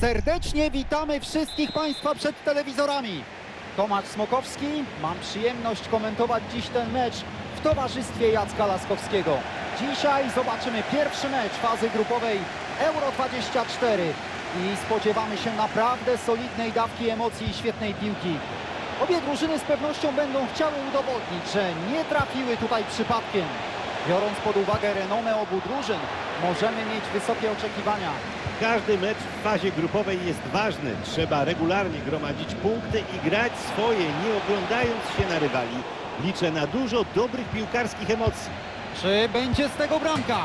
Serdecznie witamy wszystkich Państwa przed telewizorami. Tomasz Smokowski, mam przyjemność komentować dziś ten mecz w towarzystwie Jacka Laskowskiego. Dzisiaj zobaczymy pierwszy mecz fazy grupowej Euro 24 i spodziewamy się naprawdę solidnej dawki emocji i świetnej piłki. Obie drużyny z pewnością będą chciały udowodnić, że nie trafiły tutaj przypadkiem. Biorąc pod uwagę renomę obu drużyn, możemy mieć wysokie oczekiwania. Każdy mecz w fazie grupowej jest ważny. Trzeba regularnie gromadzić punkty i grać swoje, nie oglądając się na rywali. Liczę na dużo dobrych piłkarskich emocji. Czy będzie z tego bramka?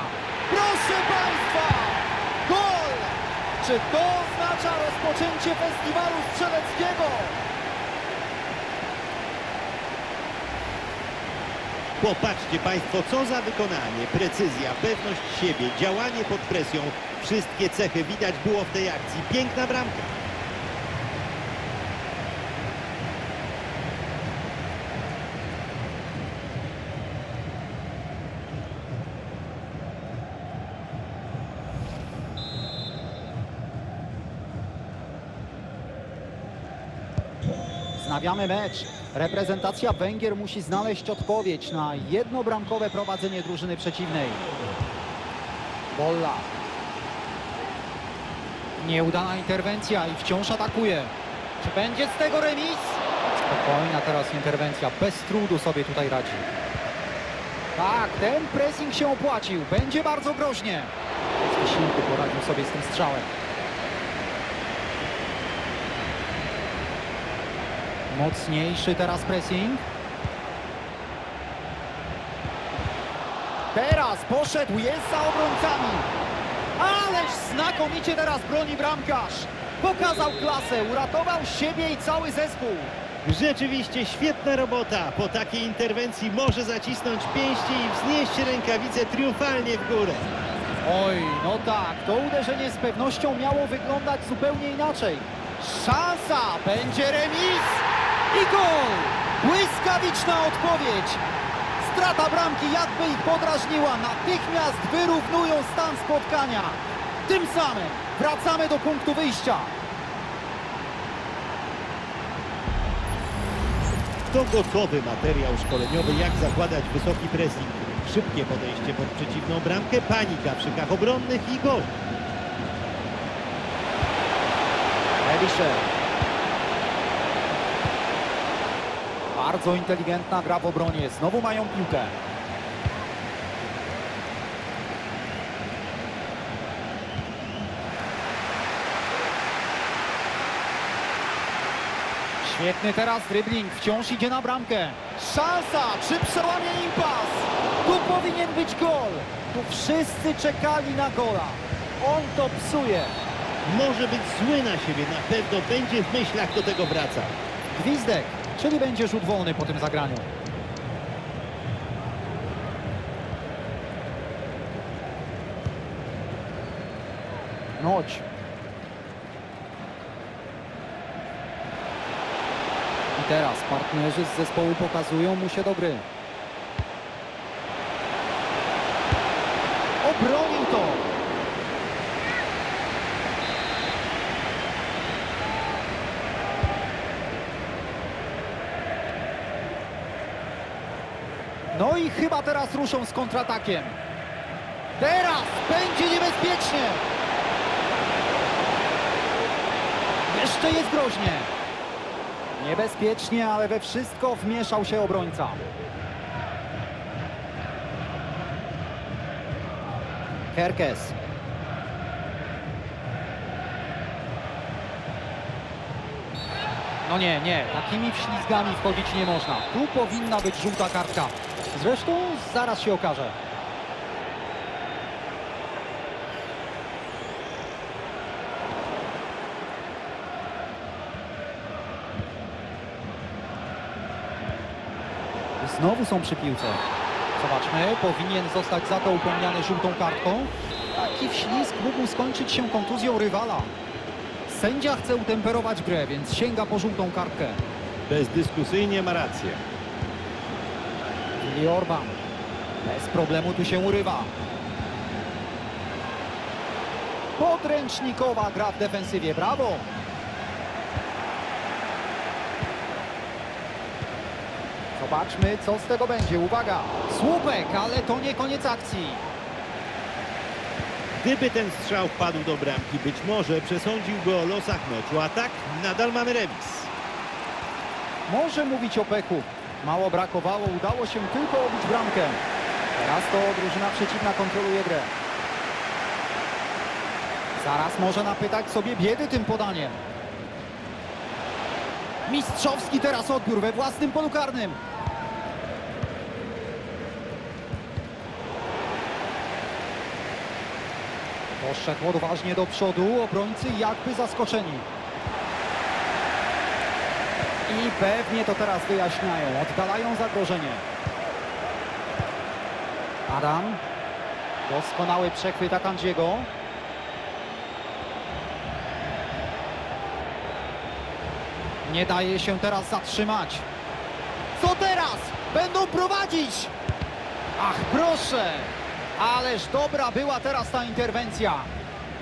Proszę Państwa! Gol! Czy to oznacza rozpoczęcie festiwalu strzeleckiego? Popatrzcie Państwo, co za wykonanie, precyzja, pewność siebie, działanie pod presją. Wszystkie cechy widać było w tej akcji. Piękna bramka. Znawiamy mecz. Reprezentacja Węgier musi znaleźć odpowiedź na jednobramkowe prowadzenie drużyny przeciwnej. Bolla. Nieudana interwencja i wciąż atakuje. Czy będzie z tego remis? Spokojna teraz interwencja. Bez trudu sobie tutaj radzi. Tak, ten pressing się opłacił. Będzie bardzo groźnie. Wysiłku poradził sobie z tym strzałem. Mocniejszy teraz pressing. Teraz poszedł, jest za obrońcami. Ależ znakomicie teraz broni bramkarz. Pokazał klasę, uratował siebie i cały zespół. Rzeczywiście świetna robota. Po takiej interwencji może zacisnąć pięści i wznieść rękawice triumfalnie w górę. Oj, no tak, to uderzenie z pewnością miało wyglądać zupełnie inaczej. Szansa, będzie remis i gol! Błyskawiczna odpowiedź. Strata bramki jakby ich podrażniła, natychmiast wyrównują stan spotkania. Tym samym wracamy do punktu wyjścia. To gotowy materiał szkoleniowy, jak zakładać wysoki pressing. Szybkie podejście pod przeciwną bramkę, panika w szykach obronnych i gol. Elisher. Bardzo inteligentna gra w obronie. Znowu mają piłkę. Świetny teraz dribbling. Wciąż idzie na bramkę. Szansa! Czy przełamie impas? Tu powinien być gol. Tu wszyscy czekali na gola. On to psuje. Może być zły na siebie, na pewno będzie w myślach do tego wracał. Gwizdek, czyli będzie rzut wolny po tym zagraniu. Noć. I teraz partnerzy z zespołu pokazują mu się do gry. Obronił to! No i chyba teraz ruszą z kontratakiem. Teraz będzie niebezpiecznie. Jeszcze jest groźnie. Niebezpiecznie, ale we wszystko wmieszał się obrońca. Herkes. No nie, nie, takimi wślizgami wchodzić nie można. Tu powinna być żółta kartka. Zresztą zaraz się okaże. Znowu są przy piłce. Zobaczmy, powinien zostać za to upomniany żółtą kartką. Taki wślizg mógł skończyć się kontuzją rywala. Sędzia chce utemperować grę, więc sięga po żółtą kartkę. Bezdyskusyjnie ma rację. Willi Orban. Bez problemu tu się urywa. Podręcznikowa gra w defensywie, brawo! Zobaczmy, co z tego będzie. Uwaga, słupek, ale to nie koniec akcji. Gdyby ten strzał wpadł do bramki, być może przesądziłby o losach meczu, a tak nadal mamy remis. Może mówić o pechu. Mało brakowało, udało się tylko obić bramkę. Teraz to drużyna przeciwna kontroluje grę. Zaraz może napytać sobie biedy tym podaniem. Mistrzowski teraz odbiór we własnym polu karnym. Poszedł odważnie do przodu, obrońcy jakby zaskoczeni. I pewnie to teraz wyjaśniają, oddalają zagrożenie. Adam. Doskonały przechwyt Akandziego. Nie daje się teraz zatrzymać. Co teraz? Będą prowadzić! Ach, proszę! Ależ dobra była teraz ta interwencja.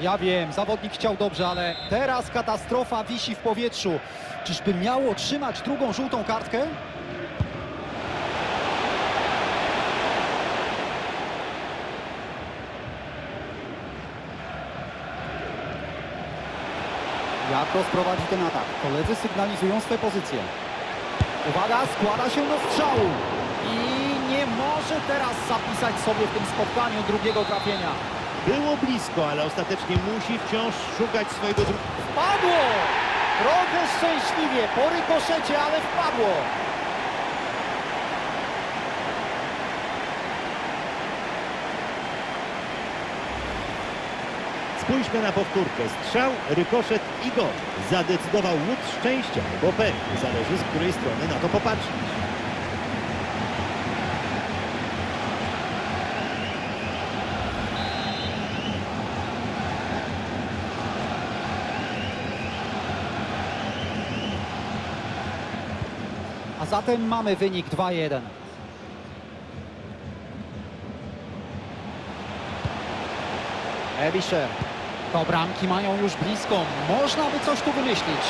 Ja wiem, zawodnik chciał dobrze, ale teraz katastrofa wisi w powietrzu. Czyżby miał otrzymać drugą żółtą kartkę? Jak rozprowadzi ten atak? Koledzy sygnalizują swe pozycje. Uwaga, składa się do strzału. I nie może teraz zapisać sobie w tym spotkaniu drugiego trafienia. Było blisko, ale ostatecznie musi wciąż szukać swojego. Wpadło! Trochę szczęśliwie, po rykoszecie, ale wpadło. Spójrzmy na powtórkę. Strzał, rykoszet i gol. Zadecydował łód szczęścia albo pech. Zależy z której strony na to popatrzeć. Zatem mamy wynik 2-1. Ebisher. To bramki mają już blisko. Można by coś tu wymyślić.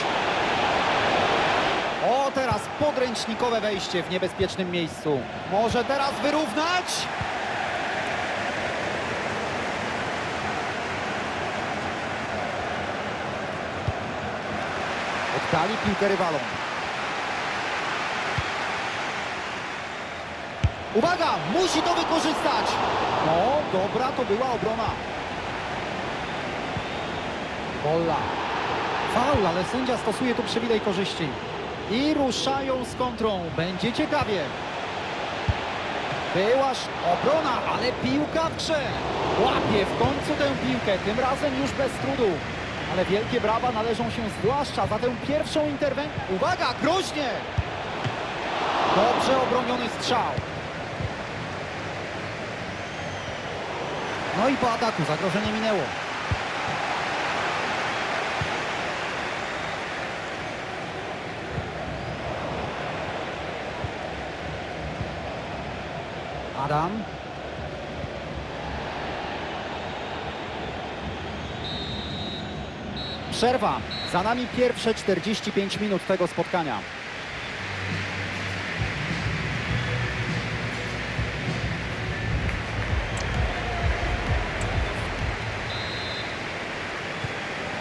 O, teraz podręcznikowe wejście w niebezpiecznym miejscu. Może teraz wyrównać? Oddali piłkę rywalom. Uwaga, musi to wykorzystać. No, dobra to była obrona. Bolla. Faul, ale sędzia stosuje tu przywilej korzyści. I ruszają z kontrą. Będzie ciekawie. Byłaż obrona, ale piłka w grze. Łapie w końcu tę piłkę, tym razem już bez trudu. Ale wielkie brawa należą się zwłaszcza za tę pierwszą interwencję. Uwaga, groźnie! Dobrze obroniony strzał. No i po ataku zagrożenie minęło. Adam. Przerwa. Za nami pierwsze 45 minut tego spotkania.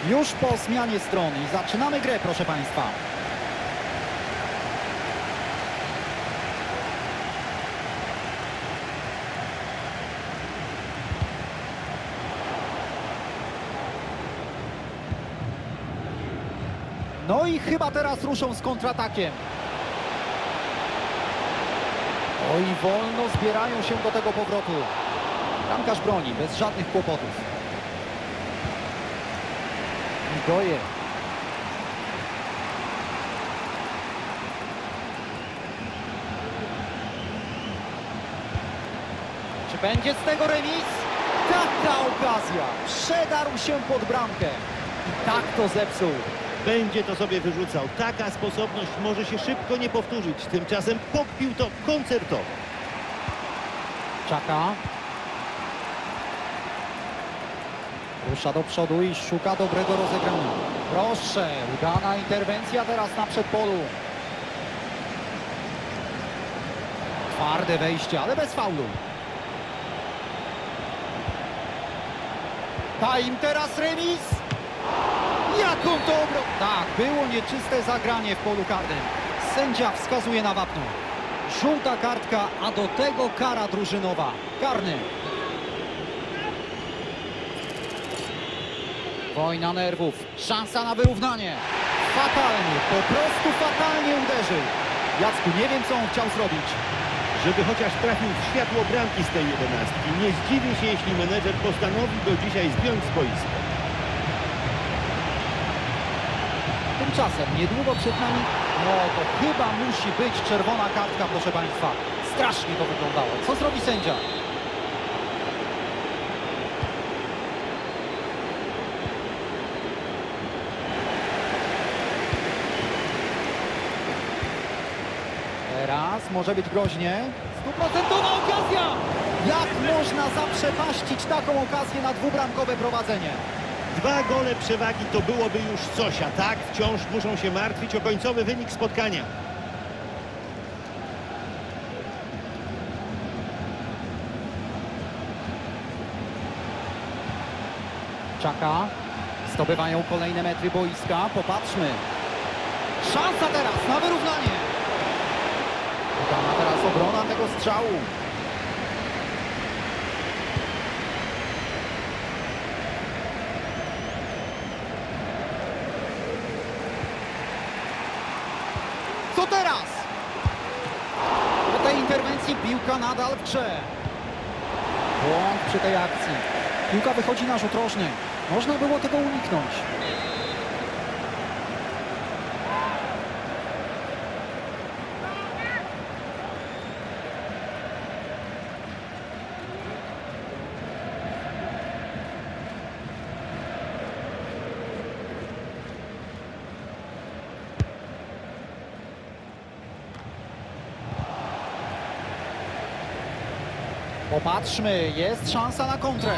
Już po zmianie strony zaczynamy grę, proszę Państwa. No i chyba teraz ruszą z kontratakiem. Oj, wolno zbierają się do tego powrotu. Bramkarz broni, bez żadnych kłopotów. Goje. Czy będzie z tego remis? Taka okazja! Przedarł się pod bramkę. I tak to zepsuł. Będzie to sobie wyrzucał. Taka sposobność może się szybko nie powtórzyć. Tymczasem pokpił to koncertowo. Czaka. Rusza do przodu i szuka dobrego rozegrania. Proszę, udana interwencja teraz na przedpolu. Twarde wejście, ale bez faulu. Ta im teraz remis. Jaką to obro... Tak, było nieczyste zagranie w polu karnym. Sędzia wskazuje na wapno. Żółta kartka, a do tego kara drużynowa. Karny. Wojna nerwów. Szansa na wyrównanie. Fatalnie, po prostu fatalnie uderzył. Jacku, nie wiem co on chciał zrobić. Żeby chociaż trafił w światło bramki z tej jedenastki. Nie zdziwię się, jeśli menedżer postanowi go dzisiaj zdjąć z boiska. Tymczasem niedługo przed nami, no to chyba musi być czerwona kartka, proszę Państwa. Strasznie to wyglądało. Co zrobi sędzia? Teraz może być groźnie. Stuprocentowa okazja! Jak można zaprzepaścić taką okazję na dwubramkowe prowadzenie? Dwa gole przewagi to byłoby już coś, a tak wciąż muszą się martwić o końcowy wynik spotkania. Czaka. Zdobywają kolejne metry boiska. Popatrzmy. Szansa teraz na wyrównanie. Teraz obrona tego strzału. Co teraz? Po tej interwencji piłka nadal w grze. Błąd przy tej akcji. Piłka wychodzi na rzut rożny. Można było tego uniknąć. Popatrzmy, jest szansa na kontrę.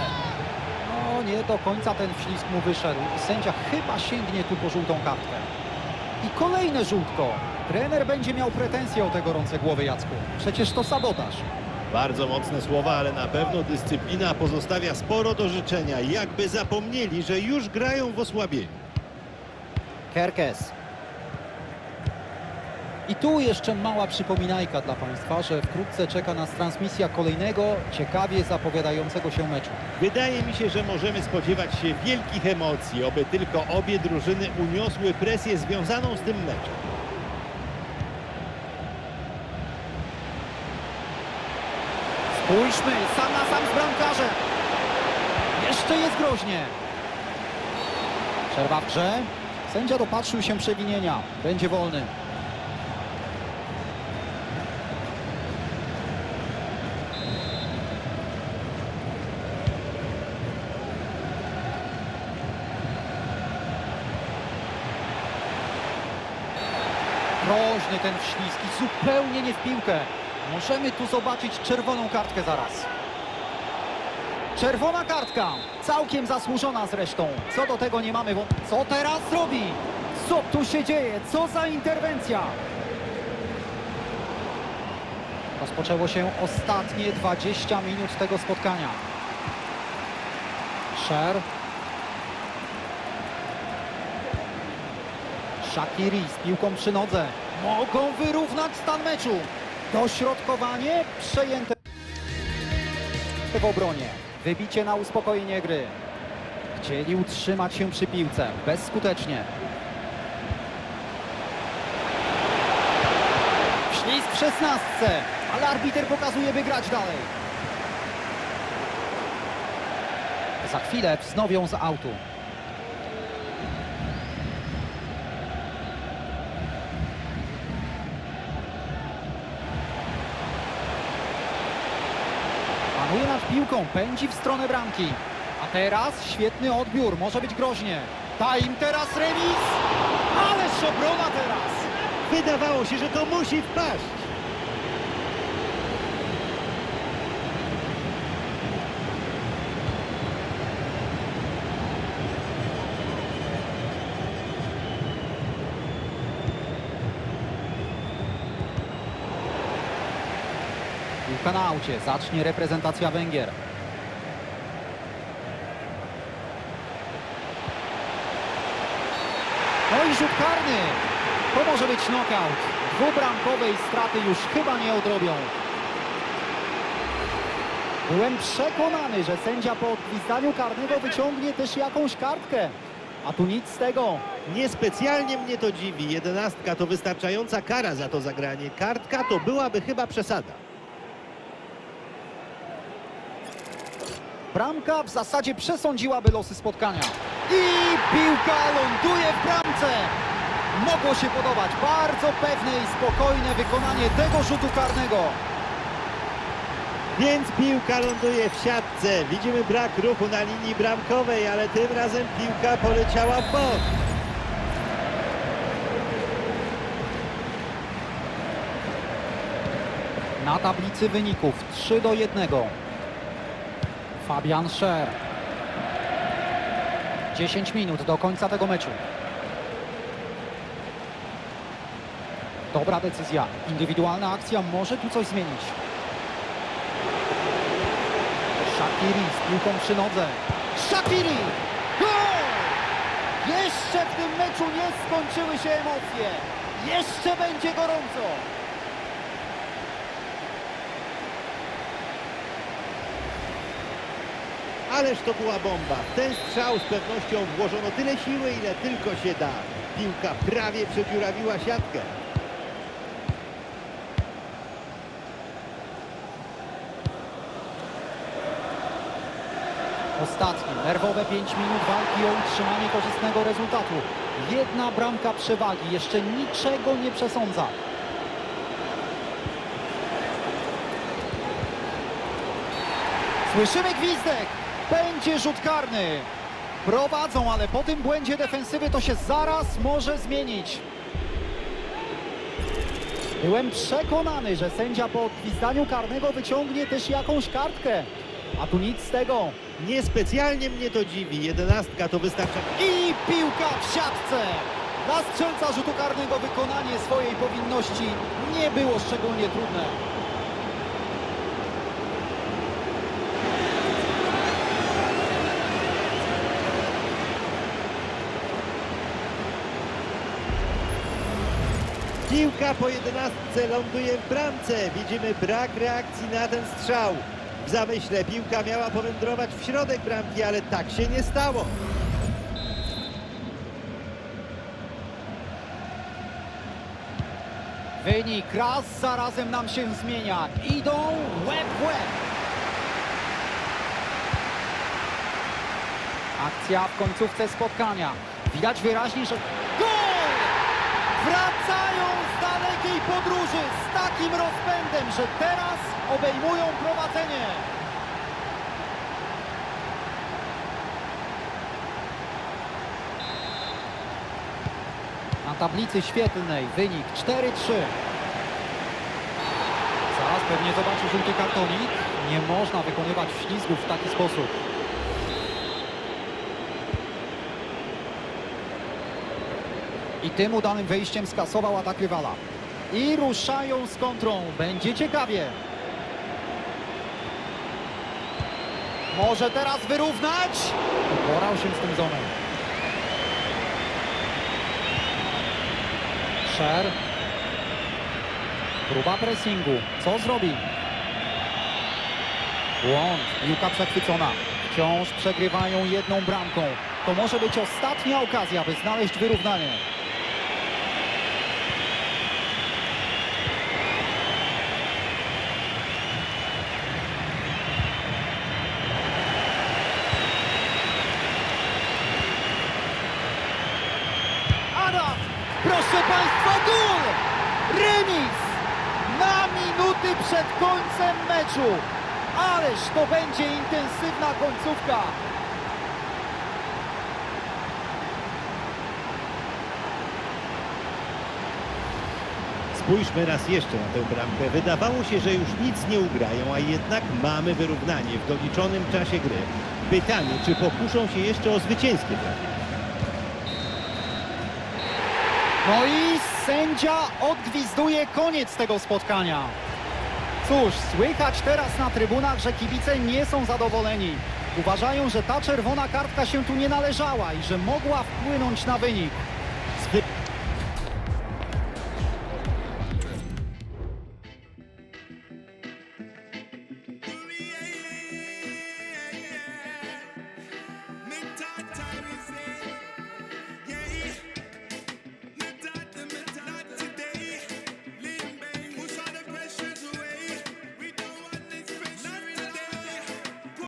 No nie do końca ten wślizg mu wyszedł. Sędzia chyba sięgnie tu po żółtą kartkę. I kolejne żółtko. Trener będzie miał pretensje o te gorące głowy, Jacku. Przecież to sabotaż. Bardzo mocne słowa, ale na pewno dyscyplina pozostawia sporo do życzenia. Jakby zapomnieli, że już grają w osłabieniu. Kerkes. I tu jeszcze mała przypominajka dla Państwa, że wkrótce czeka nas transmisja kolejnego, ciekawie zapowiadającego się meczu. Wydaje mi się, że możemy spodziewać się wielkich emocji, oby tylko obie drużyny uniosły presję związaną z tym meczem. Spójrzmy, sam na sam z bramkarzem. Jeszcze jest groźnie. Przerwa w grze. Sędzia dopatrzył się przewinienia. Będzie wolny. Groźny ten wślizg i zupełnie nie w piłkę. Możemy tu zobaczyć czerwoną kartkę zaraz. Czerwona kartka, całkiem zasłużona zresztą. Co do tego nie mamy, co teraz robi? Co tu się dzieje? Co za interwencja? Rozpoczęło się ostatnie 20 minut tego spotkania. Sher. Shakiri z piłką przy nodze. Mogą wyrównać stan meczu. Dośrodkowanie przejęte w obronie. Wybicie na uspokojenie gry. Chcieli utrzymać się przy piłce. Bezskutecznie. Ślizg w szesnastce, ale arbiter pokazuje, by grać dalej. Za chwilę wznowią z autu. Piłką, pędzi w stronę bramki. A teraz świetny odbiór, może być groźnie. Ta im teraz remis! Ależ obrona teraz! Wydawało się, że to musi wpaść. Piłka na aucie, zacznie reprezentacja Węgier. No i rzut karny. To może być knockout. Dwubramkowej straty już chyba nie odrobią. Byłem przekonany, że sędzia po odgwizdaniu karnego wyciągnie też jakąś kartkę. A tu nic z tego. Niespecjalnie mnie to dziwi. Jedenastka to wystarczająca kara za to zagranie. Kartka to byłaby chyba przesada. Bramka w zasadzie przesądziłaby losy spotkania. I piłka ląduje w bramce. Mogło się podobać. Bardzo pewne i spokojne wykonanie tego rzutu karnego. Więc piłka ląduje w siatce. Widzimy brak ruchu na linii bramkowej, ale tym razem piłka poleciała w bok. Na tablicy wyników 3 do 1. Fabian Scher. 10 minut do końca tego meczu. Dobra decyzja. Indywidualna akcja może tu coś zmienić. Shakiri z piłką przy nodze. Shakiri! Gol! Jeszcze w tym meczu nie skończyły się emocje. Jeszcze będzie gorąco. Ależ to była bomba. Ten strzał z pewnością włożono tyle siły, ile tylko się da. Piłka prawie przedziurawiła siatkę. Ostatnie, nerwowe 5 minut walki o utrzymanie korzystnego rezultatu. Jedna bramka przewagi, jeszcze niczego nie przesądza. Słyszymy gwizdek, będzie rzut karny. Prowadzą, ale po tym błędzie defensywy to się zaraz może zmienić. Byłem przekonany, że sędzia po odgwizdaniu karnego wyciągnie też jakąś kartkę. A tu nic z tego. Niespecjalnie mnie to dziwi. Jedenastka to wystarczająca. I piłka w siatce. Dla strzelca rzutu karnego wykonanie swojej powinności nie było szczególnie trudne. Piłka po jedenastce ląduje w bramce. Widzimy brak reakcji na ten strzał. W zamyśle piłka miała powędrować w środek bramki, ale tak się nie stało. Wynik raz zarazem nam się zmienia. Idą łeb w łeb. Akcja w końcówce spotkania. Widać wyraźnie, że gol! Wracają podróży z takim rozpędem, że teraz obejmują prowadzenie. Na tablicy świetlnej wynik 4-3. Zaraz pewnie zobaczy żółty kartonik. Nie można wykonywać ślizgów w taki sposób. I tym udanym wejściem skasował atak rywala. I ruszają z kontrą. Będzie ciekawie. Może teraz wyrównać? Uporał się z tym zonem. Szer. Próba pressingu. Co zrobi? Błąd. Piłka przechwycona. Wciąż przegrywają jedną bramką. To może być ostatnia okazja, by znaleźć wyrównanie. Adam! Proszę Państwa, gol! Remis! Na przed końcem meczu! Ależ to będzie intensywna końcówka! Spójrzmy raz jeszcze na tę bramkę. Wydawało się, że już nic nie ugrają, a jednak mamy wyrównanie w doliczonym czasie gry. Pytanie, czy pokuszą się jeszcze o zwycięskie trafienie? No i sędzia odgwizduje koniec tego spotkania. Cóż, słychać teraz na trybunach, że kibice nie są zadowoleni. Uważają, że ta czerwona kartka się tu nie należała i że mogła wpłynąć na wynik.